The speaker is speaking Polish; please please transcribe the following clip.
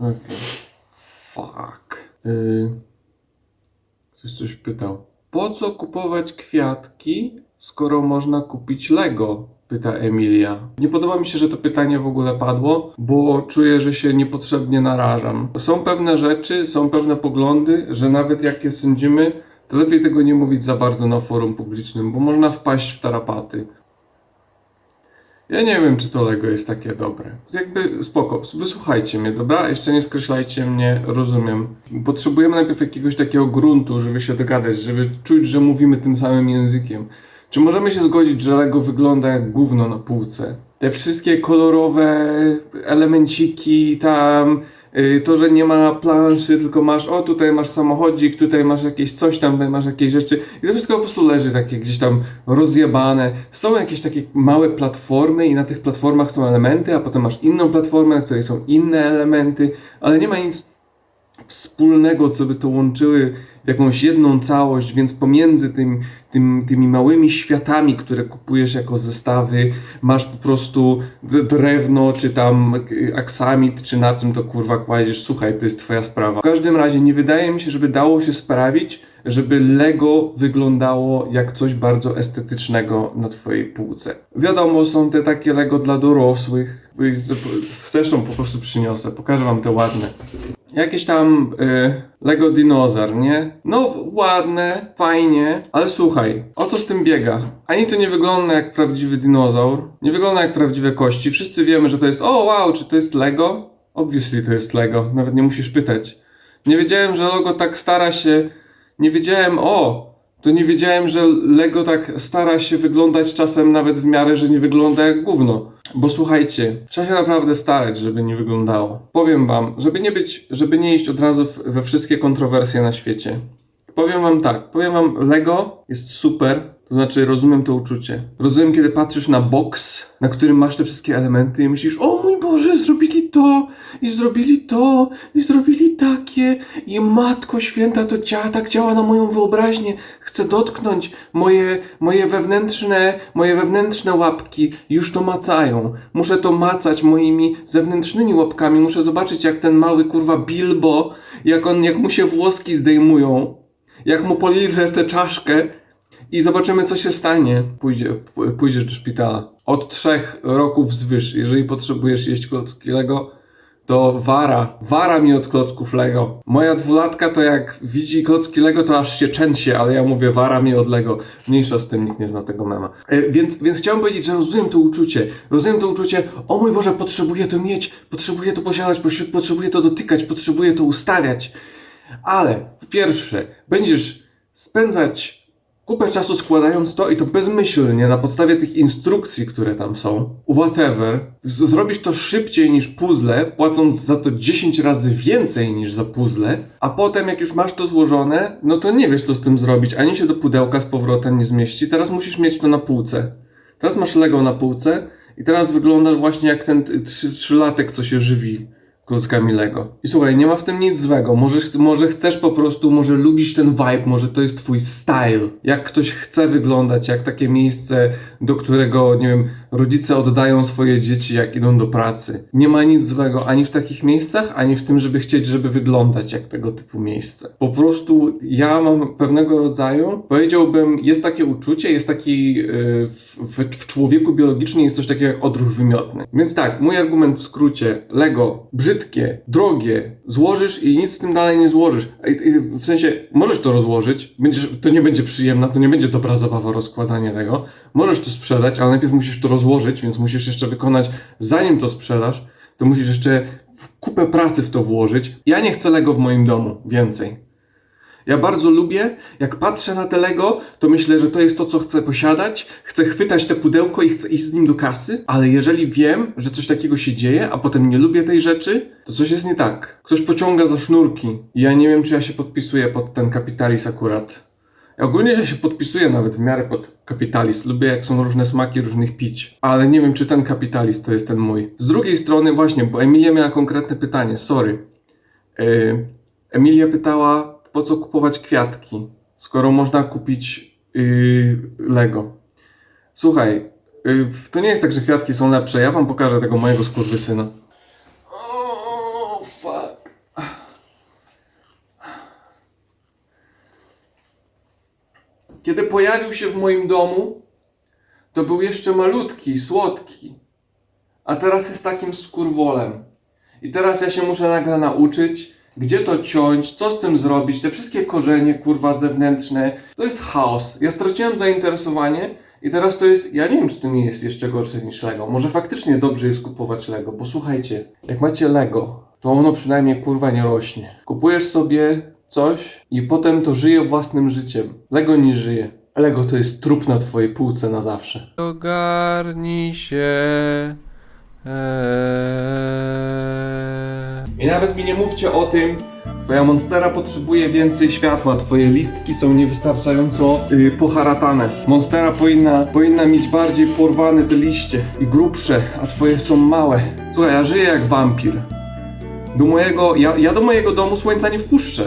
Okej. Fuck. Yy... Ktoś coś pytał. Po co kupować kwiatki, skoro można kupić Lego? Pyta Emilia. Nie podoba mi się, że to pytanie w ogóle padło, bo czuję, że się niepotrzebnie narażam. Są pewne rzeczy, są pewne poglądy, że nawet jak je sądzimy, to lepiej tego nie mówić za bardzo na forum publicznym, bo można wpaść w tarapaty. Ja nie wiem, czy to Lego jest takie dobre. Jakby spoko, wysłuchajcie mnie, dobra? Jeszcze nie skreślajcie mnie, rozumiem. Potrzebujemy najpierw jakiegoś takiego gruntu, żeby się dogadać, żeby czuć, że mówimy tym samym językiem. Czy możemy się zgodzić, że Lego wygląda jak gówno na półce? Te wszystkie kolorowe elemenciki tam, to, że nie ma planszy, tylko masz, o tutaj masz samochodzik, tutaj masz jakieś coś tam, tutaj masz jakieś rzeczy i to wszystko po prostu leży takie gdzieś tam rozjebane. Są jakieś takie małe platformy i na tych platformach są elementy, a potem masz inną platformę, na której są inne elementy, ale nie ma nic wspólnego, co by to łączyły w jakąś jedną całość, więc pomiędzy tym, tym, tymi małymi światami, które kupujesz jako zestawy, masz po prostu drewno, czy tam y, aksamit, czy na czym to kurwa kładziesz. Słuchaj, to jest twoja sprawa. W każdym razie nie wydaje mi się, żeby dało się sprawić, żeby Lego wyglądało jak coś bardzo estetycznego na twojej półce. Wiadomo, są te takie Lego dla dorosłych. Zresztą po prostu przyniosę, pokażę wam te ładne. Jakieś tam y, Lego dinozaur, nie? No, ładne, fajnie, ale słuchaj, o co z tym biega? Ani to nie wygląda jak prawdziwy dinozaur, nie wygląda jak prawdziwe kości. Wszyscy wiemy, że to jest, o wow, czy to jest Lego? Obviously to jest Lego, nawet nie musisz pytać. Nie wiedziałem, że Lego tak stara się, nie wiedziałem, o, to nie wiedziałem, że Lego tak stara się wyglądać czasem nawet w miarę, że nie wygląda jak gówno. Bo słuchajcie, trzeba się naprawdę starać, żeby nie wyglądało. Powiem wam, żeby nie być, żeby nie iść od razu we wszystkie kontrowersje na świecie. Powiem wam tak, powiem wam, Lego jest super, to znaczy rozumiem to uczucie. Rozumiem, kiedy patrzysz na box, na którym masz te wszystkie elementy i myślisz, o mój Boże, zrobili to, i zrobili to, i zrobili takie, i Matko Święta, to działa, tak działa na moją wyobraźnię. Chcę dotknąć moje, moje wewnętrzne, moje wewnętrzne łapki już to macają. Muszę to macać moimi zewnętrznymi łapkami, muszę zobaczyć jak ten mały kurwa Bilbo, jak on, jak mu się włoski zdejmują, jak mu poliżesz tę czaszkę i zobaczymy, co się stanie. Pójdzie, pójdziesz do szpitala. Od trzech roków wzwyż, jeżeli potrzebujesz jeść klocki Lego, to wara. Wara mi od klocków Lego. Moja dwulatka to jak widzi klocki Lego, to aż się trzęsie, ale ja mówię wara mi od Lego. Mniejsza z tym, nikt nie zna tego mema. E, więc, więc chciałem powiedzieć, że rozumiem to uczucie. Rozumiem to uczucie, o mój Boże, potrzebuję to mieć, potrzebuję to posiadać, potrze- potrzebuję to dotykać, potrzebuję to ustawiać. Ale pierwsze, będziesz spędzać kupę czasu składając to i to bezmyślnie na podstawie tych instrukcji, które tam są. Whatever. Zrobisz to szybciej niż puzzle, płacąc za to 10 razy więcej niż za puzzle, a potem jak już masz to złożone, no to nie wiesz co z tym zrobić, ani się do pudełka z powrotem nie zmieści. Teraz musisz mieć to na półce. Teraz masz Lego na półce i teraz wyglądasz właśnie jak ten trzy- trzylatek, co się żywi klockami Lego. I słuchaj, nie ma w tym nic złego. Może, może chcesz po prostu, może lubisz ten vibe, może to jest twój style. Jak ktoś chce wyglądać, jak takie miejsce, do którego, nie wiem, rodzice oddają swoje dzieci, jak idą do pracy. Nie ma nic złego ani w takich miejscach, ani w tym, żeby chcieć, żeby wyglądać jak tego typu miejsce. Po prostu ja mam pewnego rodzaju, powiedziałbym, jest takie uczucie, jest taki, yy, w, w, człowieku biologicznym jest coś takiego jak odruch wymiotny. Więc tak, mój argument w skrócie, Lego, brzydkie, drogie, złożysz i nic z tym dalej nie złożysz. I, i, w sensie, możesz to rozłożyć, będziesz, to nie będzie przyjemna, to nie będzie dobra zabawa rozkładanie tego. Możesz to sprzedać, ale najpierw musisz to rozłożyć, więc musisz jeszcze wykonać, zanim to sprzedasz, to musisz jeszcze kupę pracy w to włożyć. Ja nie chcę Lego w moim domu, więcej. Ja bardzo lubię, jak patrzę na te Lego, to myślę, że to jest to, co chcę posiadać. Chcę chwytać te pudełko i chcę iść z nim do kasy, ale jeżeli wiem, że coś takiego się dzieje, a potem nie lubię tej rzeczy, to coś jest nie tak. Ktoś pociąga za sznurki. Ja nie wiem, czy ja się podpisuję pod ten kapitalizm akurat. Ja ogólnie ja się podpisuję nawet w miarę pod kapitalizm. Lubię, jak są różne smaki różnych pić. Ale nie wiem, czy ten kapitalizm to jest ten mój. Z drugiej strony, właśnie, bo Emilia miała konkretne pytanie, sorry. Yy, Emilia pytała, po co kupować kwiatki, skoro można kupić yy, Lego. Słuchaj, yy, to nie jest tak, że kwiatki są lepsze. Ja wam pokażę tego mojego skurwysyna. Oh, Kiedy pojawił się w moim domu, to był jeszcze malutki, słodki. A teraz jest takim skurwolem. I teraz ja się muszę nagle nauczyć, gdzie to ciąć, co z tym zrobić, te wszystkie korzenie, kurwa, zewnętrzne. To jest chaos. Ja straciłem zainteresowanie i teraz to jest, ja nie wiem, czy to nie jest jeszcze gorsze niż Lego. Może faktycznie dobrze jest kupować Lego, bo słuchajcie, jak macie Lego, to ono przynajmniej, kurwa, nie rośnie. Kupujesz sobie coś i potem to żyje własnym życiem. Lego nie żyje. Lego to jest trup na twojej półce na zawsze. Ogarnij się. Eee. I nawet mi nie mówcie o tym, twoja monstera potrzebuje więcej światła, twoje listki są niewystarczająco yy, poharatane. Monstera powinna, powinna mieć bardziej porwane te liście i grubsze, a twoje są małe. Słuchaj, ja żyję jak wampir. Do mojego, ja, ja do mojego domu słońca nie wpuszczę.